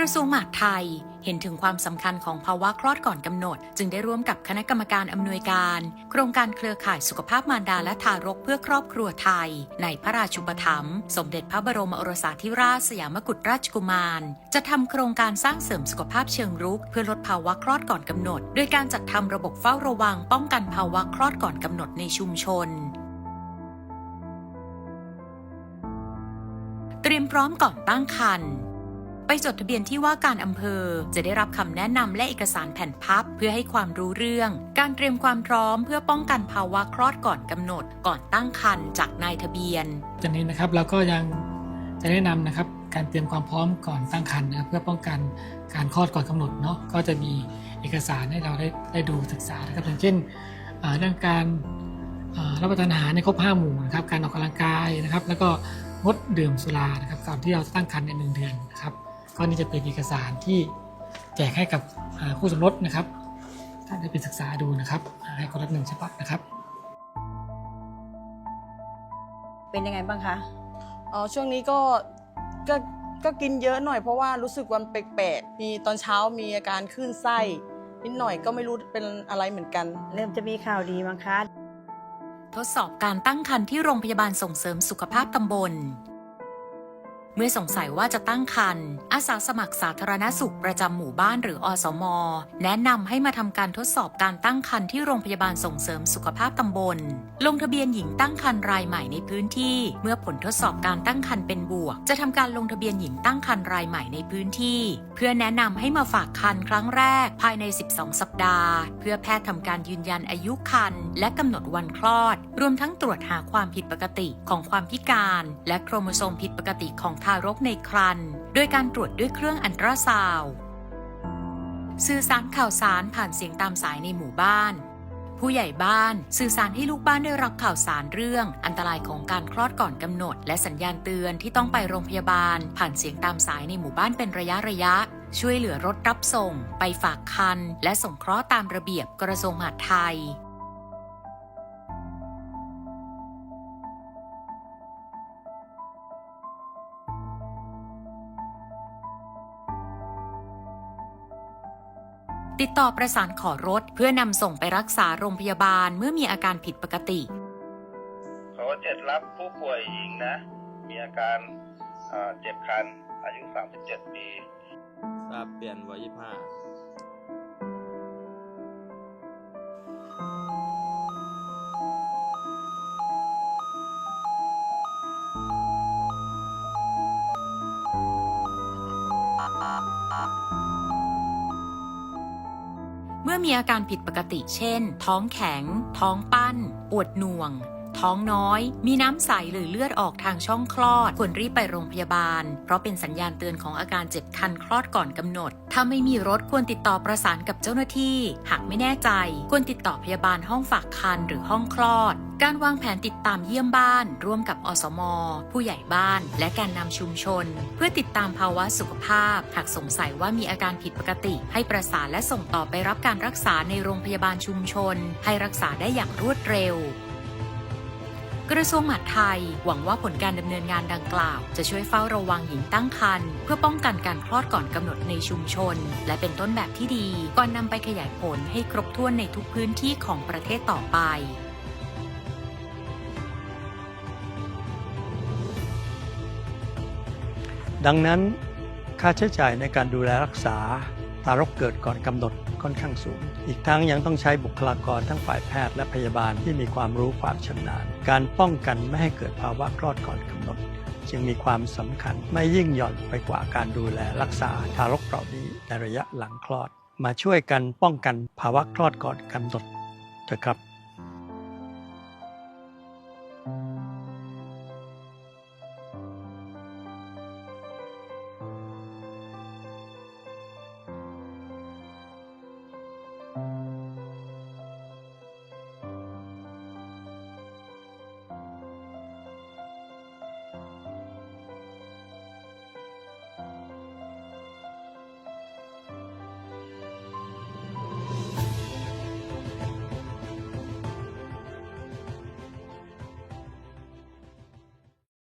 กระทรวงมหาดไทยเห็นถึงความสำคัญของภาวะคลอดก่อนกำหนด จึงได้ร่วมกับคณะกรรมการอำนวยการ โครงการเครือข่ายสุขภาพมารดาและทารกเพื่อครอบครัวไทย ในพระราชุปถัมภ์สมเด็จพระบรมโอรสาธิราชสยามกุฎราชกุมาร จะทำโครงการสร้างเสริมสุขภาพเชิงรุก เพื่อลดภาวะคลอดก่อนกำหนด โดยการจัดทำระบบเฝ้าระวังป้องกันภาวะคลอดก่อนกำหนดในชุมชนเตรียมพร้อมก่อนตั้งครรภ์ ไปจดทะเบียนที่ว่าการอำเภอ จะได้รับคำแนะนำและเอกสารแผ่นพับ เพื่อให้ความรู้เรื่อง การเตรียมความพร้อมเพื่อป้องกันภาวะคลอดก่อนกำหนด ก่อนตั้งครรภ์จากนายทะเบียน จากนี้นะครับเราก็ยังจะแนะนำนะครับการเตรียมความพร้อมก่อนตั้งครรภ์นะครับเพื่อป้องกันการคลอดก่อนกำหนดเนาะก็จะมีเอกสารให้เราได้ได้ดูศึกษานะครับอย่างเช่นเรื่องการรับประทานอาหารในครบห้าหมู่นะครับการออกกำลังกายนะครับ แล้วก็งดดื่มสุรานะครับก่อนที่เราตั้งครรภ์ในหนึ่งเดือนนะครับ ก็นี่จะเป็นเอกสารที่แจกให้กับอ่าคู่สมรสนะครับท่านได้ไปศึกษาดูนะครับอ่าให้คนละหนึ่งฉบับนะครับ เป็นยังไงบ้างคะอ๋อช่วงนี้ก็ก็ก็กินเยอะหน่อยเพราะว่ารู้สึกวันแปลกๆมีตอนเช้ามีอาการคลื่นไส้นิดหน่อยก็ไม่รู้เป็นอะไรเหมือนกัน เริ่มจะมีข่าวดีมั้งคะทดสอบการตั้งครรภ์ที่โรงพยาบาลส่งเสริมสุขภาพตำบล เมื่อสงสัยว่าจะตั้งครรภ์อาสาสมัครสาธารณสุขประจำหมู่บ้านหรืออสม แนะนำให้มาทำการทดสอบการตั้งครรภ์ที่โรงพยาบาลส่งเสริมสุขภาพตำบล ลงทะเบียนหญิงตั้งครรภ์รายใหม่ในพื้นที่ เมื่อผลทดสอบการตั้งครรภ์เป็นบวก จะทำการลงทะเบียนหญิงตั้งครรภ์รายใหม่ในพื้นที่ เพื่อแนะนำให้มาฝากครรภ์ครั้งแรก ภายใน 12 สัปดาห์ เพื่อแพทย์ทำการยืนยันอายุครรภ์และกำหนดวันคลอด รวมทั้งตรวจหาความผิดปกติของความพิการ และโครโมโซมผิดปกติของทารกในครรภ์โดยการตรวจด้วยเครื่องอันตราซาวสื่อสารข่าวสารผ่านเสียงตามสายในหมู่บ้าน ผู้ใหญ่บ้านสื่อสารให้ลูกบ้านได้รับข่าวสารเรื่อง อันตรายของการคลอดก่อนกำหนด และสัญญาณเตือนที่ต้องไปโรงพยาบาล ผ่านเสียงตามสายในหมู่บ้านเป็นระยะระยะ ช่วยเหลือรถรับส่ง ไปฝากคัน และส่งเคราะห์ตามระเบียบกระทรวงมหาดไทย ติดต่อประสานขอรถเพื่อนำส่งไปรักษาโรงพยาบาลเมื่อมีอาการผิดปกติ ขอเจ็ดรับผู้ป่วยหญิงนะ มีอาการเจ็บคัน อายุ 37 ปีทราบเปลี่ยนวัย25 เมื่อมีอาการผิดปกติเช่น ท้องแข็ง ท้องปั้น ปวดหน่วง ท้องน้อย มีน้ำใสหรือเลือดออกทางช่องคลอด ควรรีบไปโรงพยาบาล เพราะเป็นสัญญาณเตือนของอาการเจ็บคันคลอดก่อนกำหนด ถ้าไม่มีรถควรติดต่อประสานกับเจ้าหน้าที่ หากไม่แน่ใจ ควรติดต่อพยาบาลห้องฝากคันหรือห้องคลอดการวางแผนติดตามเยี่ยมบ้าน ร่วมกับอสม ผู้ใหญ่บ้าน และการนำชุมชน เพื่อติดตามภาวะสุขภาพ หากสงสัยว่ามีอาการผิดปกติ ให้ประสานและส่งต่อไปรับการรักษาในโรงพยาบาลชุมชน ให้รักษาได้อย่างรวดเร็ว กระทรวงมหาดไทย หวังว่าผลการดำเนินงานดังกล่าว จะช่วยเฝ้าระวังหญิงตั้งครรภ์เพื่อป้องกันการคลอดก่อนกำหนดในชุมชน และเป็นต้นแบบที่ดี ก่อนนำไปขยายผลให้ครบถ้วนในทุกพื้นที่ของประเทศต่อไปดังนั้นค่าใช้จ่ายในการดูแลรักษา ทารกเกิดก่อนกำหนดค่อนข้างสูง อีกทั้งยังต้องใช้บุคลากรทั้งฝ่ายแพทย์และพยาบาลที่มีความรู้ความชำนาญ การป้องกันไม่ให้เกิดภาวะคลอดก่อนกำหนด จึงมีความสำคัญไม่ยิ่งหย่อนไปกว่าการดูแลรักษาทารกเหล่านี้ในระยะหลังคลอด มาช่วยกันป้องกันภาวะคลอดก่อนกำหนดเถอะครับ